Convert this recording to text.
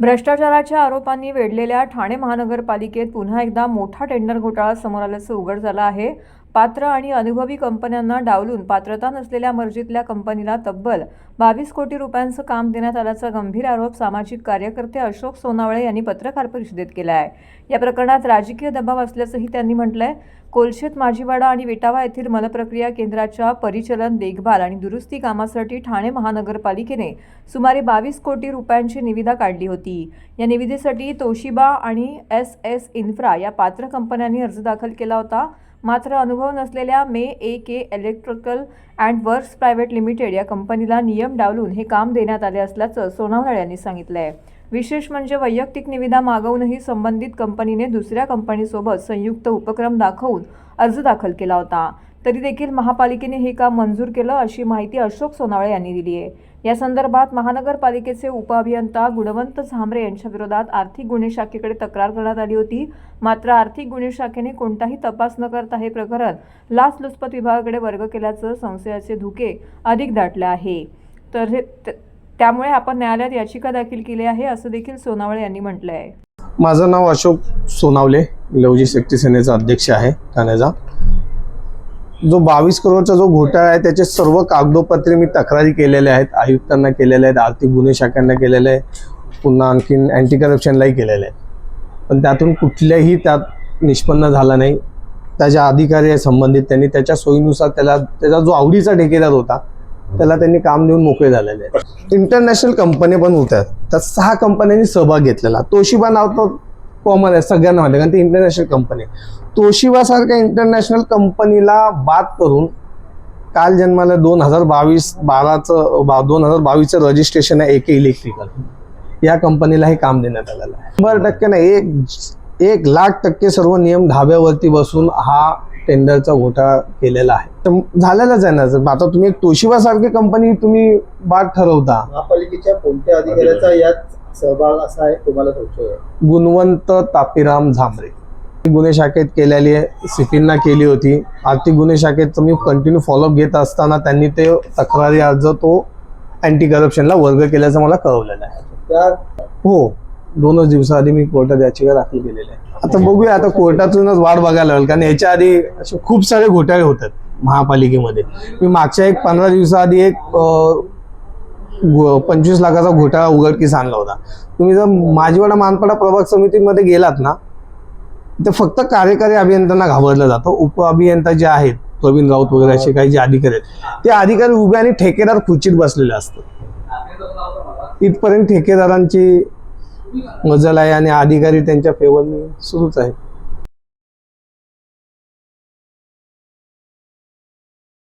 भ्रष्टाचाराच्या आरोपांनी वेढलेल्या ठाणे महानगरपालिकेत पुन्हा एकदा मोठा टेंडर घोटाळा समोर आल्याचं उघड झालं आहे. पात्र आणि अनुभवी कंपन्यांना डावलून पात्रता नसलेल्या मर्जीतल्या कंपनीला तब्बल बावीस कोटी रुपयांचं काम देण्यात आल्याचा गंभीर आरोप सामाजिक कार्यकर्ते अशोक सोनावळे यांनी पत्रकार परिषदेत केला आहे या प्रकरणात राजकीय दबाव असल्याचंही त्यांनी म्हटलंय. कोलशेत माजीवाडा आणि विटावा येथील मलप्रक्रिया केंद्राच्या परिचलन देखभाल आणि दुरुस्ती कामासाठी ठाणे महानगरपालिकेने सुमारे बावीस कोटी रुपयांची निविदा काढली होती. या निविदेसाठी तोशिबा आणि एस एस इन्फ्रा या पात्र कंपन्यांनी अर्ज दाखल केला होता. मात्र अनुभव नसलेल्या मे A K electrical and works private limited या कंपनीला नियम डावलून हे काम देण्यात आले असल्याचं सोनावळ यांनी सांगितलं आहे विशेष म्हणजे वैयक्तिक निविदा मागवूनही संबंधित कंपनीने दुसऱ्या कंपनीसोबत संयुक्त उपक्रम दाखवून अर्ज दाखल केला होता. तरी देखील महापालिकेने हे काम मंजूर केलं अशी माहिती अशोक सोनावळे यांनी दिली आहे. या संदर्भात महानगरपालिकेचे उपअभियंता गुणवंत झांबरे यांच्या विरोधात आर्थिक गुन्हे शाखेकडे तक्रार करण्यात आली होती. मात्र आर्थिक गुन्हे शाखेने कोणताही तपास न करता हे प्रकरण लाचलुचपत विभागाकडे वर्ग केल्याचं संशयाचे धुके अधिक दाटले आहे. तर हे त्यामुळे आपण न्यायालयात याचिका दाखल केली आहे असं देखील सोनावळे यांनी म्हटलं आहे माझं नाव अशोक सोनावले. लवजी शक्ती सेनेचा अध्यक्ष आहे ठाण्याचा. जो बावीस करोडचा जो घोटाळा आहे त्याचे सर्व कागदोपत्रे मी तक्रारी केलेल्या आहेत आयुक्तांना केलेल्या आहेत आर्थिक गुन्हे शाखांना केलेल्या आहे पुन्हा आणखीन अँटी करप्शनलाही केलेलं आहेत. पण त्यातून कुठल्याही त्यात निष्पन्न झाला नाही. त्याच्या अधिकारी आहे संबंधित त्यांनी त्याच्या सोयीनुसार त्याला त्याचा जो आवडीचा ठेकेदार होता त्याला त्यांनी काम देऊन मोकळे झालेले आहेत. इंटरनॅशनल कंपन्या पण होत्या. त्यात सहा कंपन्यांनी सहभाग घेतलेला. तोशिबा नाव कॉमन आहे सगळ्यांना माहिती कारण ती इंटरनॅशनल कंपनी आहे. तोशिबासारख्या इंटरनॅशनल कंपनीला बाद करून काल जन्माला दोन हजार बावीस बाराचं बा दोन हजार बावीसचं रजिस्ट्रेशन आहे एके इलेक्ट्रिकल या कंपनीला हे काम देण्यात आलेलं आहे. शंभर टक्के नाही एक एक लाख टक्के सर्व नियम धाब्यावरती बसून हा टेंडरचा घोटाळा केलेला आहे. तर झालेलाच आहे ना जर आता तुम्ही एक तोशिवासारखी कंपनी तुम्ही बाद ठरवता. महापालिकेच्या कोणत्या अधिकाऱ्याचा यात सहभाग असा आहे तुम्हाला संशय आहे? गुणवंत तापीराम झांबरे. गुन्हे शाखेत केलेली आहे सिपींना केली होती. आर्थिक गुन्हे शाखेत मी कंटिन्यू फॉलोअप घेत असताना त्यांनी ते तक्रारी अर्ज तो अँटी करप्शनला वर्ग केल्याचं मला कळवलेलं आहे. त्या हो दोनच दिवसाआधी मी कोर्टात याचिका दाखल केलेली आहे. आता बघूया आता कोर्टातूनच वाट बघायला लागेल कारण याच्या आधी असे खूप सारे घोटाळे होतात महापालिकेमध्ये. मी मागच्या एक पंधरा दिवसाआधी एक अं, पंचवीस लाखाचा घोटाळा उघडकीस आणला होता. तुम्ही जर माझीवाडा मानपाडा प्रभाग समितीमध्ये गेलात ना तर फक्त कार्यकारी अभियंत्यांना घाबरलं जातं. उप अभियंता जे आहेत प्रवीण राऊत वगैरे असे काही जे अधिकारी आहेत ते अधिकारी उभे आणि ठेकेदार खुर्चीत बसलेले असतात. इथपर्यंत ठेकेदारांची मजल आहे आणि अधिकारी त्यांच्या फेवरने सुरूच आहे